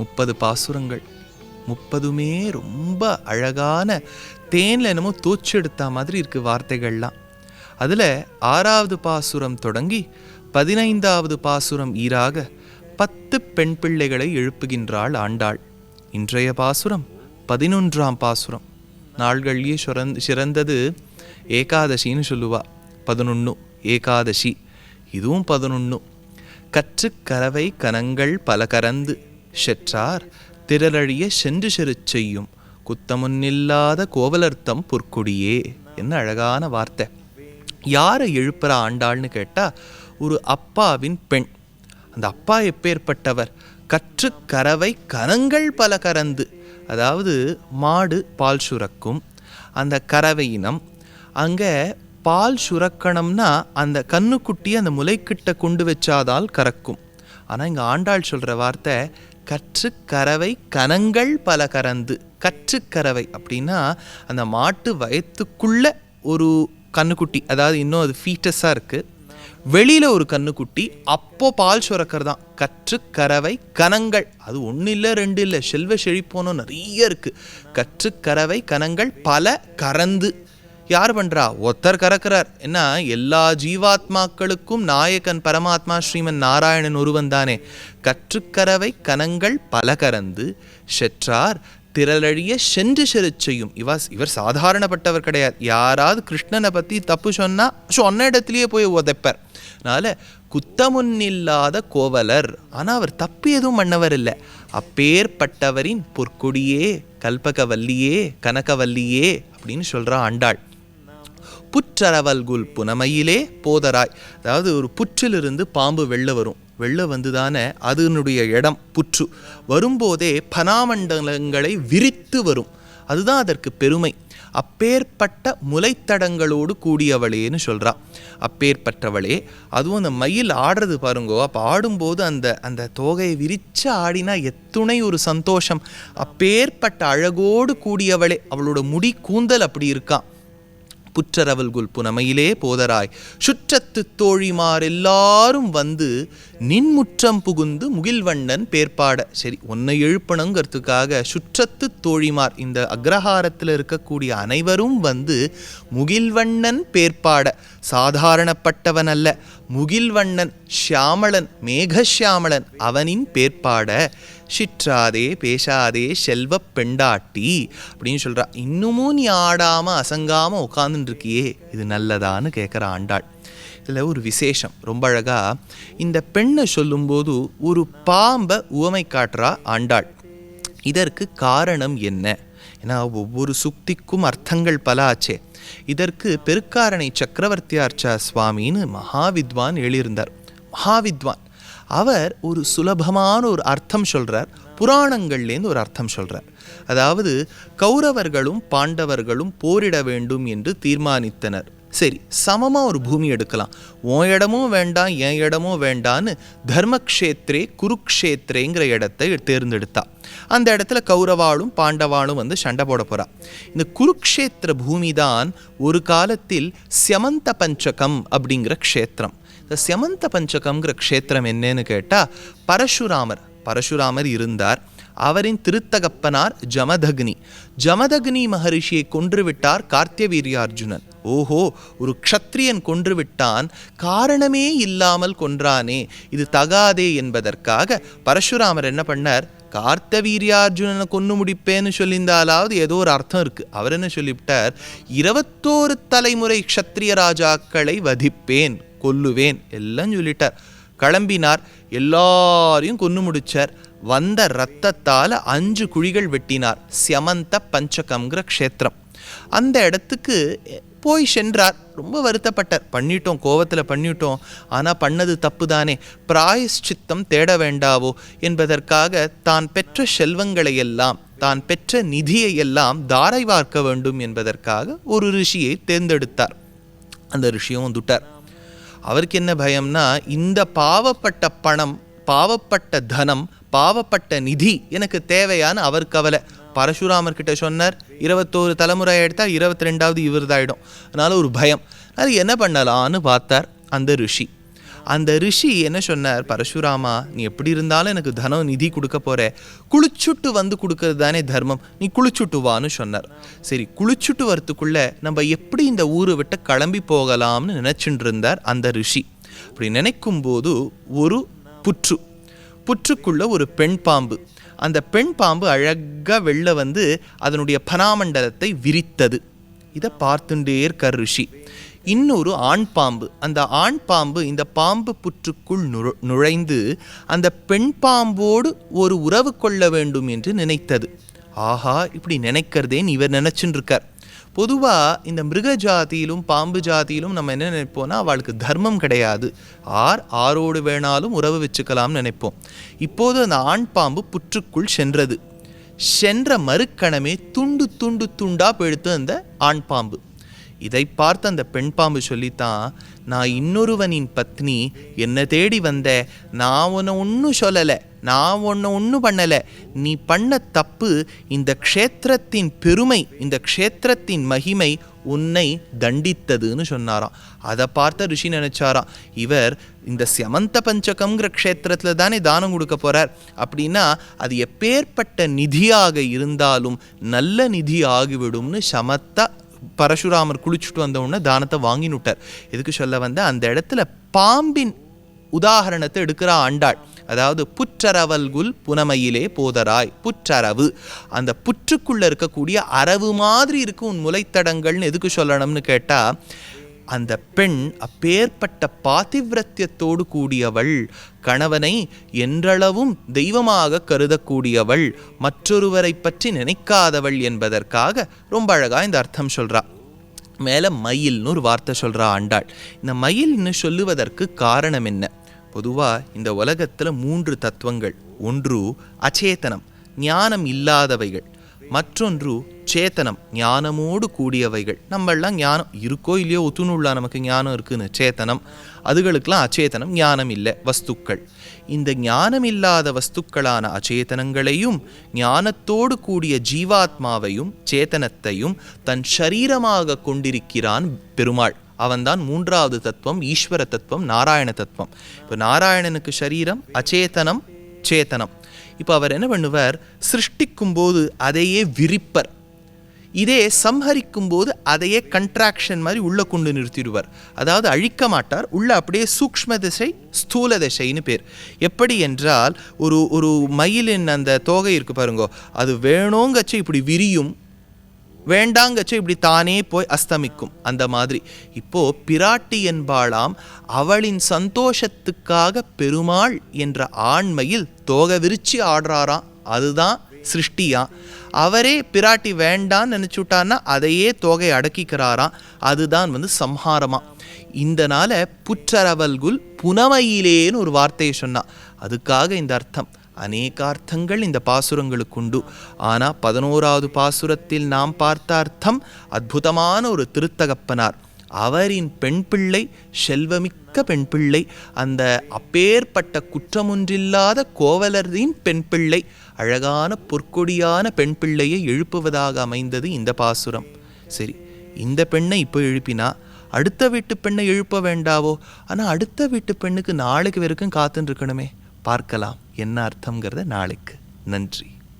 முப்பது பாசுரங்கள். முப்பதுமே ரொம்ப அழகான தேனில் என்னமோ தோச்சு எடுத்த மாதிரி இருக்குது வார்த்தைகள்லாம். அதில் ஆறாவது பாசுரம் தொடங்கி பதினைந்தாவது பாசுரம் ஈராக பத்து பெண் பிள்ளைகளை எழுப்புகின்றாள் ஆண்டாள். இன்றைய பாசுரம் பதினொன்றாம் பாசுரம். நாள்கள்லேயே சுரந் சிறந்தது ஏகாதசின்னு சொல்லுவா. பதினொன்று ஏகாதசி. இதுவும் பதினொன்று கற்றுக் கரவை கனங்கள் பல கரந்து செற்றார் திரளழிய சென்று செருச் செய்யும். குத்தமுன்னில்லாத கோவலர்த்தம் பொற்கொடியே. என்ன அழகான வார்த்தை. யாரை எழுப்புற ஆண்டாள்னு கேட்டால் ஒரு அப்பாவின் பெண். அந்த அப்பா எப்பேற்பட்டவர்? கற்று கறவை கரங்கள் பல கறந்து. அதாவது மாடு பால் சுரக்கும். அந்த கறவை இனம். அங்கே பால் சுரக்கணும்னா அந்த கண்ணுக்குட்டி அந்த முளைக்கிட்ட கொண்டு வச்சாதால் கறக்கும். ஆனால் இங்கே ஆண்டாள் சொல்கிற வார்த்தை கற்றுக்கறவை கனங்கள் பல கறந்து. கற்றுக்கறவை அப்படின்னா அந்த மாட்டு வயத்துக்குள்ள ஒரு கண்ணுக்குட்டி அதாவது இன்னும் அது ஃபீட்டஸாக இருக்குது வெளியில் ஒரு கண்ணுக்குட்டி அப்போ பால் சுரக்கிறதான். கற்று கறவை கனங்கள் அது ஒன்றும் இல்லை ரெண்டு இல்லை செல்வ செழிப்போனும் நிறைய இருக்குது கற்று கறவை கனங்கள் பல கறந்து. யார் பண்ணுறா ஒருத்தர் கறக்கிறார். என்ன? எல்லா ஜீவாத்மாக்களுக்கும் நாயகன் பரமாத்மா ஸ்ரீமன் நாராயணன் ஒருவன் தானே. கற்றுக்கரவை கனங்கள் பல கறந்து செற்றார் திரளழிய சென்று செருச் செய்யும். இவா இவர் சாதாரணப்பட்டவர் கிடையாது. யாராவது கிருஷ்ணனை பற்றி தப்பு சொன்னால் சொன்ன இடத்துலையே போய் உதைப்பார். அதனால் குத்தமுன்னில்லாத கோவலர். ஆனால் அவர் தப்பு எதுவும் பண்ணவர் இல்லை. அப்பேற்பட்டவரின் பொற்கொடியே கல்பகவல்லியே கனகவல்லியே அப்படின்னு சொல்கிறா ஆண்டாள். புற்றரவல்குல் புனமையிலே போதராய். அதாவது ஒரு புற்றிலிருந்து பாம்பு வெளில வரும். வெளில வந்து தானே அதனுடைய இடம் புற்று. வரும்போதே பனாமண்டலங்களை விரித்து வரும். அதுதான் அதற்கு பெருமை. அப்பேற்பட்ட முளைத்தடங்களோடு கூடியவளேன்னு சொல்கிறா அப்பேற்பட்டவளே அதுவும் அந்த மயில் ஆடுறது பாருங்கோ. அப்போ ஆடும்போது அந்த அந்த தோகையை விரித்து ஆடினா எத்துணை ஒரு சந்தோஷம். அப்பேற்பட்ட அழகோடு கூடியவளே. அவளோட முடி கூந்தல் அப்படி இருக்கான் புற்றரவல்குல் புனமையிலே போதராய். சுற்றத்து தோழிமார் எல்லாரும் வந்து நின்முற்றம் புகுந்து முகில்வண்ணன் பேர்ப்பாட சரி உன்னை எழுப்பணுங்கிறதுக்காக சுற்றத்து தோழிமார் இந்த அக்ரஹாரத்தில் இருக்கக்கூடிய அனைவரும் வந்து முகில்வண்ணன் பேர்ப்பாட சாதாரணப்பட்டவன் அல்ல முகில்வண்ணன் ஷியாமளன் மேகஷியாமளன் அவனின் பேர்ப்பாட சிற்றாதே பேசாதே செல்வப் பெண்டாட்டி அப்படின்னு சொல்கிறா இன்னமும் நீ ஆடாமல் அசங்காமல் உட்காந்துட்டு இருக்கியே இது நல்லதான்னு கேட்குற ஆண்டாள். இதில் ஒரு விசேஷம். ரொம்ப அழகாக இந்த பெண்ணை சொல்லும்போது ஒரு பாம்பை உவமை காட்டுறா ஆண்டாள். இதற்கு காரணம் என்ன? ஏன்னா ஒவ்வொரு சுக்திக்கும் அர்த்தங்கள் பல ஆச்சே. இதற்கு பெருக்காரணை சக்கரவர்த்தியார்ச்சா சுவாமின்னு மகாவித்வான் எழுதியிருந்தார். மகாவித்வான். அவர் ஒரு சுலபமான ஒரு அர்த்தம் சொல்கிறார் புராணங்கள்லேருந்து ஒரு அர்த்தம் சொல்கிறார் அதாவது கௌரவர்களும் பாண்டவர்களும் போரிட வேண்டும் என்று தீர்மானித்தனர். சரி சமமாக ஒரு பூமி எடுக்கலாம். உன் இடமும் வேண்டாம் என் இடமும் வேண்டான்னு தர்மக்ஷேத்ரே குருக்ஷேத்ரேங்கிற இடத்தை தேர்ந்தெடுத்தா. அந்த இடத்துல கௌரவாளும் பாண்டவாளும் வந்து சண்டை போட போறா. இந்த குருக்ஷேத்திர பூமி தான் ஒரு காலத்தில் சியமந்த பஞ்சகம் அப்படிங்கிற க்ஷேத்திரம். இந்த சியமந்த பஞ்சகம்ங்கிற க்ஷேத்திரம் என்னன்னு கேட்டால் பரசுராமர். பரசுராமர் இருந்தார். அவரின் திருத்தகப்பனார் ஜமதக்னி. ஜமதக்னி மகரிஷியை கொன்றுவிட்டார் கார்த்தியவீரியார்ஜுனன். ஓஹோ ஒரு க்ஷத்ரியன் கொன்று விட்டான் காரணமே இல்லாமல் கொன்றானே. இது தகாதே என்பதற்காக பரசுராமர் என்ன பண்ணார்? கார்த்தவீரியார்ஜுனனை கொன்று முடிப்பேன்னு சொல்லியிருந்தாலாவது ஏதோ ஒரு அர்த்தம் இருக்கு. அவர் என்ன சொல்லிவிட்டார்? இருபத்தோரு தலைமுறை க்ஷத்ரிய ராஜாக்களை வதிப்பேன். கொல்லுவேன் எல்லாம் சொல்லிட்டார். கிளம்பினார். எல்லாரையும் கொன்று முடிச்சார். வந்த ரத்தத்தால் அஞ்சு குழிகள் வெட்டினார். சியமந்த பஞ்சகம்ங்கிற க்ஷேத்திரம். அந்த இடத்துக்கு போய் சென்றார். ரொம்ப வருத்தப்பட்டார். பண்ணிட்டோம் கோவத்தில் பண்ணிட்டோம். ஆனால் பண்ணது தப்பு தானே பிராயஷ்சித்தம் தேட வேண்டாவோ என்பதற்காக தான் பெற்ற செல்வங்களை எல்லாம் தான் பெற்ற நிதியை எல்லாம் தாரை வார்க்க வேண்டும் என்பதற்காக ஒரு ரிஷியை தேர்ந்தெடுத்தார். அந்த ரிஷியும் வந்துட்டார். அவருக்கு என்ன பயம்னா இந்த பாவப்பட்ட பணம் பாவப்பட்ட தனம் பாவப்பட்ட நிதி எனக்கு தேவையான அவர் கவலை. பரசுராமர் கிட்ட சொன்னார் இருபத்தோரு தலைமுறை எடுத்தா இருபத்தி ரெண்டாவது இவர்தாயிடும். அதனால ஒரு பயம். அது என்ன பண்ணலான்னு பார்த்தார் அந்த ரிஷி. அந்த ரிஷி என்ன சொன்னார்? பரசுராமா நீ எப்படி இருந்தாலும் எனக்கு தனம் நிதி கொடுக்க போற. குளிச்சுட்டு வந்து கொடுக்கறது தானே தர்மம். நீ குளிச்சுட்டு வான்னு சொன்னார். சரி குளிச்சுட்டு வரத்துக்குள்ள நம்ம எப்படி இந்த ஊரை விட்டு கிளம்பி போகலாம்னு நினைச்சுட்டு இருந்தார் அந்த ரிஷி. அப்படி நினைக்கும் போது ஒரு புற்று புற்றுக்குள்ள ஒரு பெண் பாம்பு. அந்த பெண் பாம்பு அழகாக வெளில வந்து அதனுடைய பனாமண்டலத்தை விரித்தது. இதை பார்த்துட்டே இருக்கார் ரிஷி. இன்னொரு ஆண் பாம்பு. அந்த ஆண் பாம்பு இந்த பாம்பு புற்றுக்குள் நுழ- நுழைந்து அந்த பெண் பாம்போடு ஒரு உறவு கொள்ள வேண்டும் என்று நினைத்தது. ஆஹா இப்படி நினைக்கிறதேன்னு இவர் நினைச்சுட்டு பொதுவாக இந்த மிருக ஜாதியிலும் பாம்பு ஜாதியிலும் நம்ம என்ன நினைப்போம்னா அவளுக்கு தர்மம் கிடையாது. ஆர் ஆரோடு வேணாலும் உறவு வச்சுக்கலாம்னு நினைப்போம். இப்போது அந்த ஆண் பாம்பு புற்றுக்குள் சென்றது. சென்ற மறுக்கணமே துண்டு துண்டு துண்டாக போயிடுத்து அந்த ஆண் பாம்பு. இதை பார்த்து அந்த பெண் பாம்பு சொல்லித்தான் நான் இன்னொருவனின் பத்னி என்னை தேடி வந்த நான் உன்னை ஒன்றும் சொல்லலை நான் ஒன்று ஒன்றும் பண்ணலை. நீ பண்ண தப்பு இந்த க்ஷேத்திரத்தின் பெருமை இந்த க்ஷேத்திரத்தின் மகிமை உன்னை தண்டித்ததுன்னு சொன்னாராம். அதை பார்த்த ரிஷி நினச்சாராம் இவர் இந்த சமந்த பஞ்சகம்ங்கிற க்ஷேத்திரத்தில் தானே தானம் கொடுக்க போகிறார் அப்படின்னா அது எப்பேற்பட்ட நிதியாக இருந்தாலும் நல்ல நிதி ஆகிவிடும்னு சமத்தா பரசுராமர் குளிச்சுட்டு வந்த உடனே தானத்தை வாங்கினுட்டார் எதுக்கு சொல்ல வந்த அந்த இடத்துல பாம்பின் உதாகரணத்தை எடுக்கிறா ஆண்டாள் அதாவது புற்றரவல்குல் புனமையிலே போதராய் புற்றரவு. அந்த புற்றுக்குள்ளே இருக்கக்கூடிய அரவு மாதிரி இருக்கும் உன் முளைத்தடங்கள்னு எதுக்கு சொல்லணும்னு கேட்டால் அந்த பெண் அப்பேற்பட்ட பாதிவிரத்தியத்தோடு கூடியவள் கணவனை என்றளவும் தெய்வமாக கருதக்கூடியவள் மற்றொருவரை பற்றி நினைக்காதவள் என்பதற்காக ரொம்ப அழகா இந்த அர்த்தம் சொல்கிறா மேலே மயில்னு ஒரு வார்த்தை சொல்கிறா ஆண்டாள். இந்த மயில்னு சொல்லுவதற்கு காரணம் என்ன? பொதுவாக இந்த உலகத்தில் மூன்று தத்துவங்கள். ஒன்று அச்சேதனம் ஞானம் இல்லாதவைகள். மற்றொன்று சேத்தனம் ஞானமோடு கூடியவைகள். நம்மளாம் ஞானம் இருக்கோ இல்லையோ ஒத்துணுள்ளா நமக்கு ஞானம் இருக்குன்னு. சேத்தனம் அதுகளுக்கெல்லாம் அச்சேதனம் ஞானம் இல்லை வஸ்துக்கள். இந்த ஞானம் இல்லாத வஸ்துக்களான அச்சேதனங்களையும் ஞானத்தோடு கூடிய ஜீவாத்மாவையும் சேத்தனத்தையும் தன் ஷரீரமாக கொண்டிருக்கிறான் பெருமாள். அவன்தான் மூன்றாவது தத்துவம் ஈஸ்வர தத்துவம் நாராயண தத்துவம். இப்போ நாராயணனுக்கு சரீரம் அச்சேதனம் சேத்தனம். இப்போ அவர் என்ன பண்ணுவார்? சிருஷ்டிக்கும் போது அதையே விரிப்பர். இதே சம்ஹரிக்கும் போது அதையே கண்ட்ராக்ஷன் மாதிரி உள்ளே கொண்டு நிறுத்திடுவார். அதாவது அழிக்க மாட்டார். உள்ள அப்படியே சூக்ஷ்ம திசை ஸ்தூல திசைன்னு பேர். எப்படி என்றால் ஒரு ஒரு மயிலின் அந்த தோகை இருக்கு பாருங்கோ அது வேணுங்கச்சு இப்படி விரியும் வேண்டாங்கச்சு இப்படி தானே போய் அஸ்தமிக்கும். அந்த மாதிரி. இப்போ பிராட்டி என்பாளாம் அவளின் சந்தோஷத்துக்காக பெருமாள் என்ற ஆண்மையில் தோகை விரிச்சு ஆடுறாராம். அதுதான் சிருஷ்டியா? அவரே பிராட்டி வேண்டான்னு நினச்சுட்டான்னா அதையே தோகை அடக்கிக்கிறாராம் அதுதான் வந்து சம்ஹாரமா. இந்தனால புற்றரவல்குல் புனமையிலேன்னு ஒரு வார்த்தையை சொன்னான் அதுக்காக இந்த அர்த்தம். அநேகார்த்தங்கள் இந்த பாசுரங்களுக்கு உண்டு. ஆனால் பதினோராவது பாசுரத்தில் நாம் பார்த்த அர்த்தம் அற்புதமான ஒரு திருத்தகப்பனார். அவரின் பெண் பிள்ளை செல்வமிக்க பெண் பிள்ளை அந்த அப்பேற்பட்ட குற்றமொன்றில்லாத கோவலரின் பெண் பிள்ளை அழகான பொற்கொடியான பெண் பிள்ளையை எழுப்புவதாக அமைந்தது இந்த பாசுரம். சரி இந்த பெண்ணை இப்போ எழுப்பினா அடுத்த வீட்டு பெண்ணை எழுப்ப வேண்டாவோ? ஆனால் அடுத்த வீட்டு பெண்ணுக்கு நாளைக்கு வரைக்கும் காத்துன்னு இருக்கணுமே. பார்க்கலாம் என்ன அர்த்தங்கிறத நாளைக்கு. நன்றி.